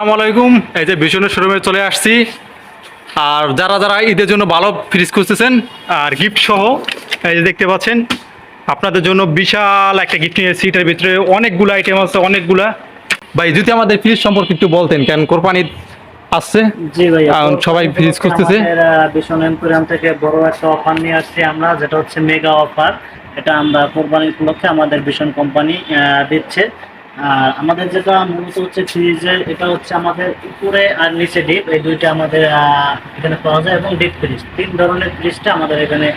আলাইকুম। এই যে ভীষণের শোরুমে চলে আসছি। আর যারা যারা ঈদের জন্য ভালো ফ্রিজ খুঁজতেছেন আর গিফট সহ এই যে দেখতে পাচ্ছেন আপনাদের জন্য বিশাল একটা গিফট নিয়েছি এটার ভিতরে অনেকগুলো আইটেম আছে অনেকগুলা। ভাই যদি আমাদের ফ্রিজ সম্পর্কে একটু বলতেন কেন কোরবানি আসছে? জি ভাই সবাই ফ্রিজ খুঁজতেছে। ভীষণ এম্পোরিয়াম থেকে বড় একটা অফার নিয়ে আসছি আমরা যেটা হচ্ছে মেগা অফার এটা আমরা কোরবানি উপলক্ষে আমাদের ভীষণ কোম্পানি দিচ্ছে। আর আমাদের যেটা মূলত হচ্ছে ফ্রিজের এটা হচ্ছে আমাদের উপরে আর নিচে ডিপ এই দুইটা আমাদের এখানে পাওয়া যায় এবং ডিপ ফ্রিজ। তিন ধরনের ফ্রিজটা আমাদের এখানে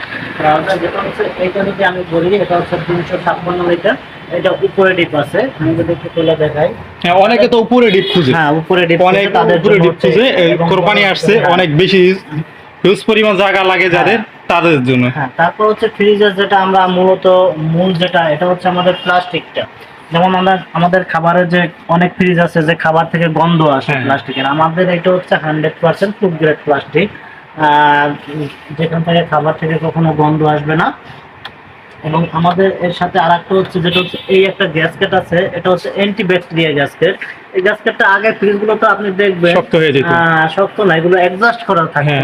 পাওয়া যায়। যেটা হচ্ছে এইটা যদি আমি বলি এটা হচ্ছে তিনশো ছাপ্পান্ন লিটার। এটা উপরে ডিপ আছে আমি যদি একটু তুলে দেখাই। হ্যাঁ অনেকে তো উপরে ডিপ খুঁজে। হ্যাঁ উপরে ডিপ অনেক উপরে ডিপ খুঁজে কোরবানি আসছে অনেক বেশি হিউজ পরিমাণ জায়গা লাগে যাদের তাদের জন্য। হ্যাঁ তারপর হচ্ছে ফ্রিজের যেটা আমরা মূলত মূল যেটা এটা হচ্ছে আমাদের প্লাস্টিকটা। যেমন আমরা আমাদের খাবারের যে অনেক ফ্রিজ আছে যে খাবার থেকে গন্ধ আসে হ্যাঁ। প্লাস্টিকের আমাদের এটা হচ্ছে hundred percent food grade plastic যেখান থেকে খাবার থেকে কখনো গন্ধ আসবে না। এবং আমাদের এর সাথে আর একটা হচ্ছে যেটা হচ্ছে এই একটা গ্যাসকেট আছে এটা হচ্ছে অ্যান্টিব্যাকটেরিয়া গ্যাসকেট গ্যাসকেটটা আগে ফ্রিজগুলো তো আপনি দেখবেন। শক্ত হয়ে যেত। শক্ত না এগুলো অ্যাডজাস্ট করা থাকে। হ্যাঁ,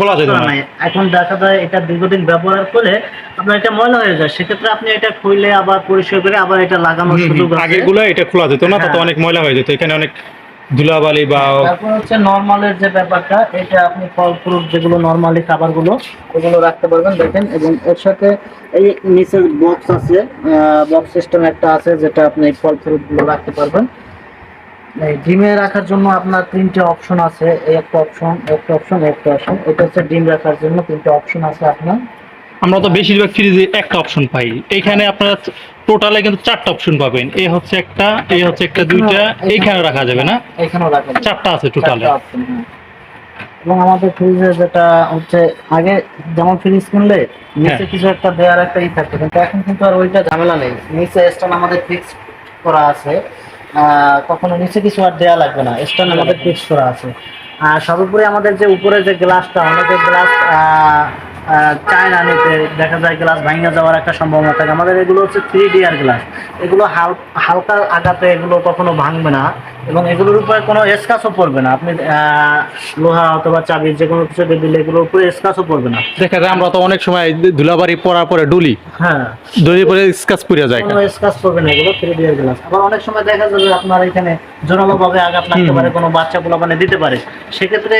খোলা যেত না। এখন দেখা যায় এটা দীর্ঘদিন ব্যবহার করে আপনার এটা ময়লা হয়ে যায়। সেক্ষেত্রে আপনি এটা খুলে আবার পরিষ্কার করে আবার এটা লাগানোর সুযোগ আছে। আগে গুলো এটা খোলা যেত না তাতে হ্যাঁ। অনেক ময়লা হয়ে যেত। এখানে অনেক ধুলাবালি বা তারপর হচ্ছে নর্মালের যে ব্যাপারটা এটা আপনি ফল ফ্রুট যেগুলো নর্মালি খাবারগুলো ওগুলো রাখতে পারবেন দেখেন। এবং এর সাথে এই নিচে বক্স আছে বক্স সিস্টেম একটা আছে যেটা আপনি ফল ফ্রুটগুলো রাখতে পারবেন। ডিমে রাখার জন্য আপনার তিনটে অপশন আছে এই একটা অপশন একটা অপশন একটা অপশন এটা হচ্ছে ডিম রাখার জন্য তিনটে অপশন আছে আপনার। আমরা তো বেশিরভাগ ফ্রিজে একটা অপশন পাই। এখানে আপনারা টোটালে কিন্তু চারটা অপশন পাবেন। এ হচ্ছে একটা এই হচ্ছে একটা দুইটা এইখানে রাখা যাবে না? এখানেও রাখা যাবে। চারটা আছে টোটালে হ্যাঁ। এবং আমাদের ফ্রিজে যেটা হচ্ছে আগে যেমন ফ্রিজ কিনলে নিচে হ্যাঁ। কিছু একটা দেওয়ার একটা ই থাকতো কিন্তু এখন কিন্তু আর ওইটা ঝামেলা নেই। নিচে স্ট্যান্ড আমাদের ফিক্স করা আছে। কখনো নিচে কিছু আর দেওয়া লাগবে না। স্ট্যান্ড আমাদের ফিক্স করা আছে। আর সর্বোপরি আমাদের যে উপরে যে গ্লাসটা অনেকে গ্লাস চায় না নিতে। দেখা যায় গ্লাস ভাঙে যাওয়ার একটা সম্ভাবনা থাকে। আমাদের এগুলো হচ্ছে থ্রি ডিয়ার গ্লাস এগুলো হালকা আঘাতে এগুলো কখনো ভাঙবে না। এবং এগুলোর উপরে কোনো স্কাচও পড়বে না। আপনি লোহা অথবা চাবি যে কোনো কিছু দিয়ে দিলে এগুলোর উপরে স্কাচও পড়বে না। দেখা যায় আমরা তো অনেক সময় ধুলাবাড়ি পড়ার পরে ডুলি। হ্যাঁ। ডুলি পরে স্কাচ পুড়ে যায় কোনো স্কাচ পড়বে না এগুলো থ্রি ডিয়ার গ্লাস আবার অনেক সময় দেখা যাবে আপনার এখানে জোরালো ভাবে আঘাত লাগতে পারে কোনো বাচ্চা পোলা মানে দিতে পারে। সেক্ষেত্রে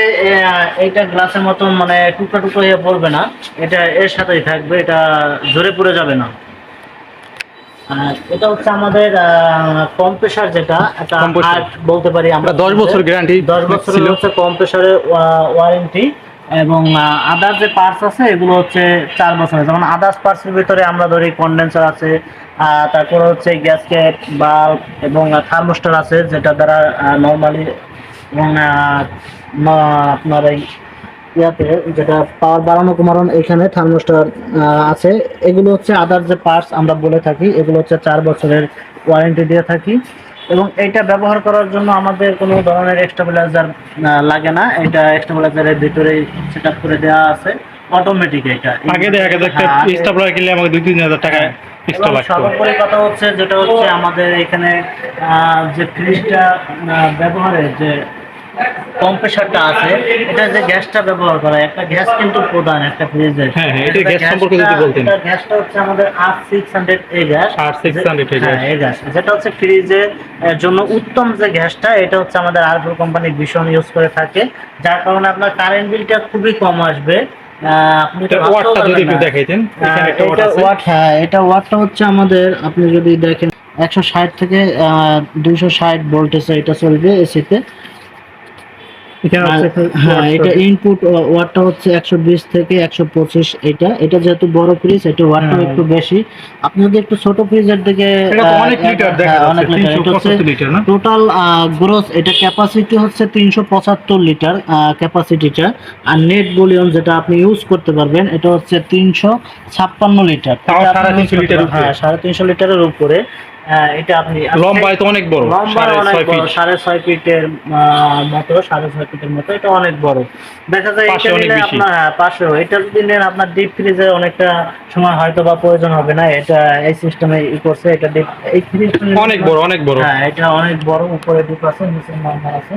এইটা গ্লাসের মতন মানে টুকরো টুকরো হয়ে পড়বে না। এটা এর সাথেই থাকবে এটা জোরে পড়ে যাবে না। এটা হচ্ছে আমাদের কম্প্রেসার যেটা একটা। আর্ট বলতে পারি আমরা আমরা 10 বছর guarantee দশ বছরের হচ্ছে কম্প্রেসারের ওয়ারেন্টি এবং আদার যে পার্টস আছে এগুলো হচ্ছে চার বছরের যেমন আদার্স পার্টসের ভিতরে আমরা ধরি কন্ডেন্সার আছে তারপর হচ্ছে গ্যাসকেট বাল্ব এবং থার্মোস্টার আছে যেটা দ্বারা নর্মালি এবং আপনার এই ইয়াতে যেটা পাওয়ার বাড়ানো কমানো এখানে থার্মোস্টার আছে। এগুলো হচ্ছে আদার যে পার্টস আমরা বলে থাকি এগুলো হচ্ছে চার বছরের ওয়ারেন্টি দিয়ে থাকি। এবং এটা ব্যবহার করার জন্য আমাদের কোনো ধরনের এক্সটাবিলাইজার লাগে না। এটা এক্সটাবিলাইজারের ভিতরে সেট আপ করে দেওয়া আছে। অটোমেটিক এটা। আগে দেখা গেছে একটা হ্যাঁ, আগে- কিনলে আমাকে দুই তিন হাজার টাকা লাগতো। সর্বোপরি কথা হচ্ছে যেটা হচ্ছে আমাদের এখানে আহ, যে ফ্রিজটা ব্যবহারের যে কম্প্রেসারটা আছে। এটা যে গ্যাসটা ব্যবহার করা হয়, একটা গ্যাস কিন্তু প্রধান একটা ফ্রিজের হ্যাঁ, হ্যাঁ, এটা গ্যাস সম্পর্কে যদি বলতেন। এটা গ্যাসটা হচ্ছে আমাদের R six hundred A gas. R600 A হ্যাঁ gas। এই গ্যাস। যেটা হচ্ছে ফ্রিজের জন্য উত্তম যে গ্যাসটা এটা হচ্ছে আমাদের আরফুল কোম্পানি ভীষণ ইউজ করে থাকে। যার কারণে আপনার কারেন্ট বিলটা খুবই কম আসবে। আপনি এটা ভাবতেও ওয়াটটা যদি হ্যাঁ হচ্ছে আমাদের আপনি দেখেন একশো ষাট থেকে দুইশো ষাট ভোল্টেজে এটা চলবে এসিতে হ্যাঁ এটা। ইনপুট ওয়াটটা হচ্ছে একশো বিশ থেকে একশো পঁচিশ। এটা এটা যেহেতু বড় ফ্রিজ এটা ওয়াটটা হ্যাঁ। একটু বেশি। আপনি যদি একটু ছোট ফ্রিজের দিকে অনেক লিটার অনেক টোটাল গ্রোথ এটা ক্যাপাসিটি হচ্ছে তিনশো পঁচাত্তর লিটার ক্যাপাসিটিটা আর নেট ভলিউম যেটা আপনি ইউজ করতে পারবেন এটা হচ্ছে তিনশো ছাপ্পান্ন লিটার সাড়ে তিনশো লিটারের হ্যাঁ সাড়ে তিনশো লিটারের উপরে। এটা আপনি লম্বায় তো অনেক বড় লম্বায় অনেক বড় সাড়ে ছয় ফিটের মতো সাড়ে ছয় ফিটের মতো এটা অনেক বড়। দেখা যায় এটা নিলে আপনার পাশে। এটা যদি নেন আপনার ডিপ ফ্রিজে অনেকটা সময় হয়তো বা প্রয়োজন হবে না এটা এই সিস্টেমে ই করছে এটা ডিপ এই ফ্রিজ অনেক বড় অনেক বড়। হ্যাঁ এটা অনেক বড় উপরে ডিপ আছে নিচে নর্মাল আছে।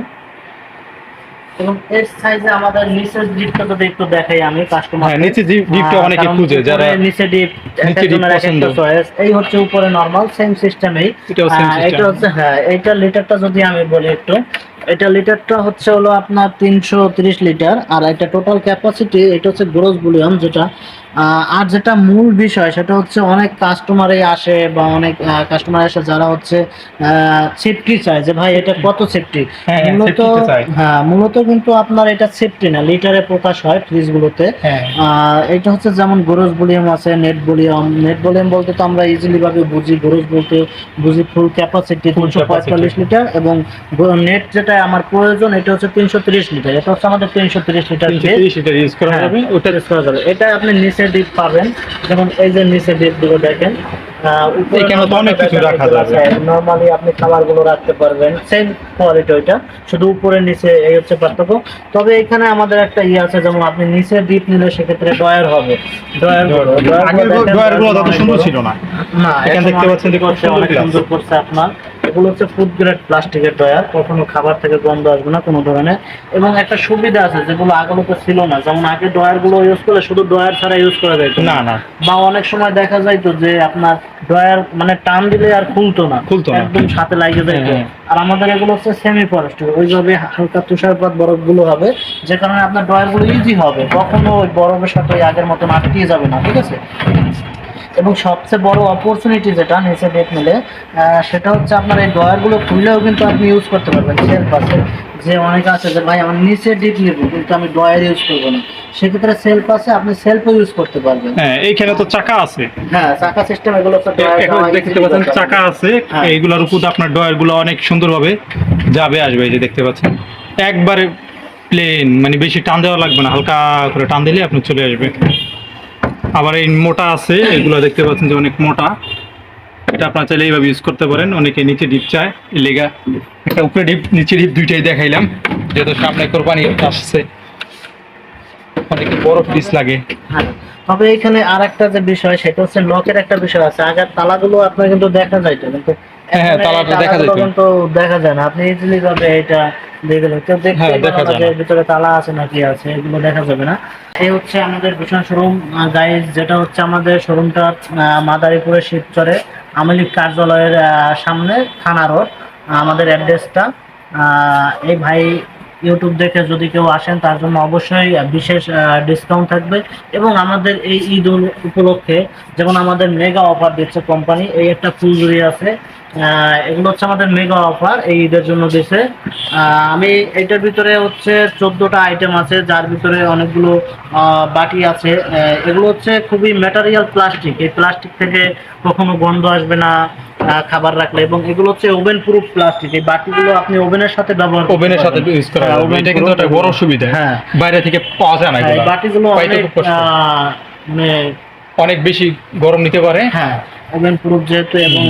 এবং এর সাইজে আমাদের নিচের ডিপটা যদি একটু দেখাই আমি কাস্টমার হ্যাঁ নিচে ডিপটা অনেকে খুঁজে যারা নিচে ডিপ নিচে ডিপ পছন্দ। চয়েস এই হচ্ছে উপরে নরমাল সেম সিস্টেমেই এটাও এটা হচ্ছে হ্যাঁ এটা লিটারটা যদি আমি বলি একটু এটা লিটারটা হচ্ছে হলো আপনার তিনশো তিরিশ লিটার আর এটা টোটাল ক্যাপাসিটি এটা হচ্ছে গ্রোস বুলিয়ন যেটা আর যেটা মূল বিষয় সেটা হচ্ছে অনেক কাস্টমারই আসে বা অনেক কাস্টমার আসে যারা হচ্ছে সেফটি চায় যে ভাই এটা কত সেফটি হ্যাঁ, হ্যাঁ, মূলত। হ্যাঁ মূলত কিন্তু আপনার এটা সেফটি না লিটারে প্রকাশ হয় ফ্রিজগুলোতে হ্যাঁ। এটা হচ্ছে যেমন গ্রোস ভলিউম আছে নেট ভলিউম নেট ভলিউম বলতে তো আমরা ইজিলি ভাবে বুঝি গ্রোস বলতে বুঝি ফুল ক্যাপাসিটি তিনশো পঁয়তাল্লিশ লিটার এবং নেট যেটা আমার প্রয়োজন এটা হচ্ছে তিনশো তিরিশ লিটার এটা হচ্ছে আমাদের তিনশো তিরিশ লিটার লিটার ইউজ করা যাবে ওটা use করা যাবে। এটা আপনি নিচে ডিপ পাবেন যেমন এই যে নিচে ডিপগুলো দেখেন এখানে তো অনেক কিছু রাখা যাবে। নরমালি আপনি খাবার রাখতে পারবেন সেম কোয়ালিটি ওইটা শুধু উপরে নিচে এই হচ্ছে পার্থক্য। তবে এখানে আমাদের একটা ইয়ে আছে যেমন আপনি নিচে ডিপ নিলে সেক্ষেত্রে ডয়ার হবে ডয়ার ডয়ারগুলো সুন্দর ছিল না। না এখানে দেখতে পাচ্ছেন যে খুব করছে সুন্দর অনেক সুন্দর করছে আপনার। এগুলো হচ্ছে ফুড গ্রেড প্লাস্টিকের ডয়ার কখনো খাবার থেকে গন্ধ আসবে না কোনো ধরনের। এবং একটা সুবিধা আছে যেগুলো আগেগুলোতে ছিল না যেমন আগে ডয়ারগুলো ইউজ করলে শুধু ডয়ার ছাড়া ইউজ করা যায় না। না বা অনেক সময় দেখা যায় তো যে আপনার ডয়ার মানে টান দিলে আর খুলতো না খুলতো না। একদম সাথে লাগে যায় হ্যাঁ। আর আমাদের এগুলো হচ্ছে সেমি ফরেস্ট ওইভাবে হালকা তুষারপাত বরফগুলো হবে যে কারণে আপনার ডয়ারগুলো ইজি হবে কখনো ওই বরফের সাথে আগের মতন আটকিয়ে যাবে না ঠিক আছে? এবং সবচেয়ে বড় অপরচুনিটি যেটা নিচে ডেট মিলে সেটা হচ্ছে আপনার এই ডয়ারগুলো খুললেও কিন্তু আপনি ইউজ করতে পারবেন সেলফ আছে। যে অনেকে আছে যে ভাই আমার নিচে ডিপ নেব কিন্তু আমি ডয়ার ইউজ করব না। সেক্ষেত্রে সেলফ আছে আপনি সেলফও ইউজ করতে পারবেন। হ্যাঁ এইখানে তো চাকা আছে। হ্যাঁ চাকা সিস্টেম এগুলো ডয়ার দেখতে পাচ্ছেন চাকা আছে হ্যাঁ। এইগুলোর উপর আপনার ডয়ারগুলো অনেক সুন্দরভাবে যাবে আসবে এই যে দেখতে পাচ্ছেন। একবারে প্লেন মানে বেশি টান দেওয়া লাগবে না হালকা করে টান দিলে আপনি চলে আসবে আবার এই মোটা আছে, এগুলো দেখতে পাচ্ছেন যে অনেক মোটা। এটা আপনারা চাইলে এইভাবে ইউজ করতে পারেন, অনেকে নিচে ডিপ চায়। লেগা একটা উপরে ডিপ নিচে ডিপ দুইটাই দেখাইলাম, যেহেতু সামনে কোরবানি আসছে। অনেক বড় পিস লাগে। হ্যাঁ। তবে এখানে আর একটা যে বিষয়, সেটা হচ্ছে লকের একটা বিষয় আছে। আগের তালাগুলো আপনার কিন্তু দেখা যাইতো, কিন্তু হ্যাঁ, হ্যাঁ, এখন এই তালাটা দেখা তালাগুলো কিন্তু দেখা যায় না। আপনি ইজিলি ভাবে এটা দেখে কেউ দেখতে হ্যাঁ, দেখা যায় না। ভিতরে তালা আছে নাকি আছে এগুলো দেখা যাবে না। এই হচ্ছে আমাদের ভীষণ শোরুম। গাইজ যেটা হচ্ছে আমাদের শোরুমটা মাদারীপুরের শিবচরে আমলিক কার্যালয়ের সামনে থানা রোড আমাদের অ্যাড্রেসটা এই ভাই ইউটিউব দেখে যদি কেউ আসেন, তার জন্য অবশ্যই বিশেষ ডিসকাউন্ট থাকবে। এবং আমাদের এই ঈদ উপলক্ষে যেমন আমাদের মেগা অফার দিচ্ছে কোম্পানি এই একটা ফুলজুরি আছে। এগুলো হচ্ছে আমাদের মেগা অফার এই ঈদের জন্য দিছে। আমি এটার ভিতরে হচ্ছে চোদ্দোটা আইটেম আছে, যার ভিতরে অনেকগুলো বাটি আছে। এগুলো হচ্ছে খুবই ম্যাটারিয়াল প্লাস্টিক এই প্লাস্টিক থেকে কখনো গন্ধ আসবে না। খাবার রাখলে এবং এগুলো হচ্ছে ওভেন প্রুফ প্লাস্টিক এই বাটিগুলো আপনি ওভেনের সাথে ব্যবহার ওভেনের সাথে ইউজ করা হ্যাঁ, ওভেনটা এটা কিন্তু একটা বড় সুবিধা। হ্যাঁ। বাইরে থেকে পাওয়া যায় না হ্যাঁ, এই বাটিগুলো অনেক আহ, মানে অনেক বেশি গরম নিতে পারে। হ্যাঁ। ওভেন প্রুফ যেহেতু এবং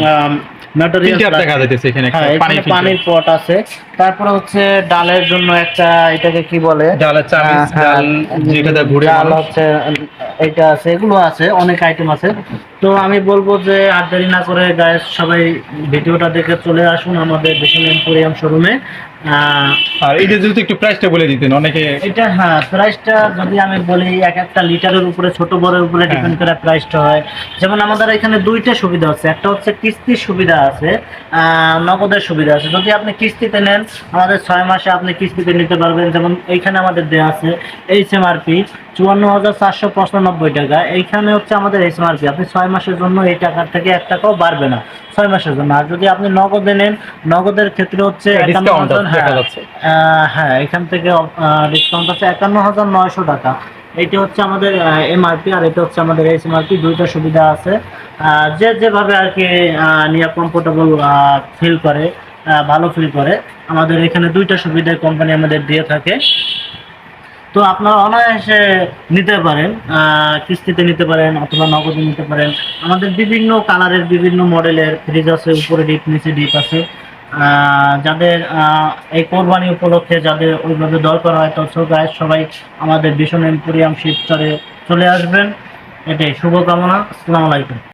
ম্যাটেরিয়াল দেখা যাইতেছে এখানে একটা হ্যাঁ পানির পট আছে। তারপরে হচ্ছে ডালের জন্য একটা এটাকে কি বলে? ডালের চামিচ হ্যাঁ, ডাল যেটা ঘুরে ডাল হচ্ছে এটা আছে এগুলো আছে অনেক আইটেম আছে। তো আমি বলব যে আর দেরি না করে গায়ে সবাই ভিডিওটা দেখে চলে আসুন আমাদের বিশাল এম্পোরিয়াম শোরুমে আর এটা যদি একটু প্রাইসটা বলে দিতেন অনেকে এটা হ্যাঁ প্রাইসটা যদি আমি বলি এক একটা লিটারের উপরে ছোট বড়ের উপরে হ্যাঁ। ডিপেন্ড করে প্রাইসটা হয়। যেমন আমাদের এখানে দুইটা সুবিধা আছে। একটা হচ্ছে কিস্তির সুবিধা আছে নগদের সুবিধা আছে। যদি আপনি কিস্তিতে নেন আমাদের ছয় মাসে আপনি কিস্তিতে নিতে পারবেন। যেমন এইখানে আমাদের দেওয়া আছে এইচ এম আর পি চুয়ান্ন হাজার চারশো পঁচানব্বই টাকা। এইখানে হচ্ছে আমাদের এম আপনি ছয় মাসের জন্য এই টাকার থেকে এক টাকাও বাড়বে না। ছয় মাসের জন্য। আর যদি আপনি নগদে নেন নগদের ক্ষেত্রে হচ্ছে হ্যাঁ। আহ, হ্যাঁ এখান থেকে ডিসকাউন্ট আছে একান্ন হাজার নয়শো টাকা। এটা হচ্ছে আমাদের এমআরপি আর এটা হচ্ছে আমাদের এমআরপি দুইটা সুবিধা আছে। যে যেভাবে আর কি নিয়ে কমফোর্টেবল ফিল করে ভালো ফিল করে আমাদের এখানে দুইটা সুবিধা কোম্পানি আমাদের দিয়ে থাকে। তো আপনারা অনায়াসে নিতে পারেন কিস্তিতে নিতে পারেন অথবা নগদে নিতে পারেন। আমাদের বিভিন্ন কালারের বিভিন্ন মডেলের ফ্রিজ আছে উপরে ডিপ নিচে ডিপ আছে। যাদের এই কোরবানি উপলক্ষে যাদের ওইভাবে দরকার হয় তো guys, সবাই আমাদের ভীষণ এম্পোরিয়াম শিবচরে চলে আসবেন। এটাই শুভকামনা আসসালামু আলাইকুম।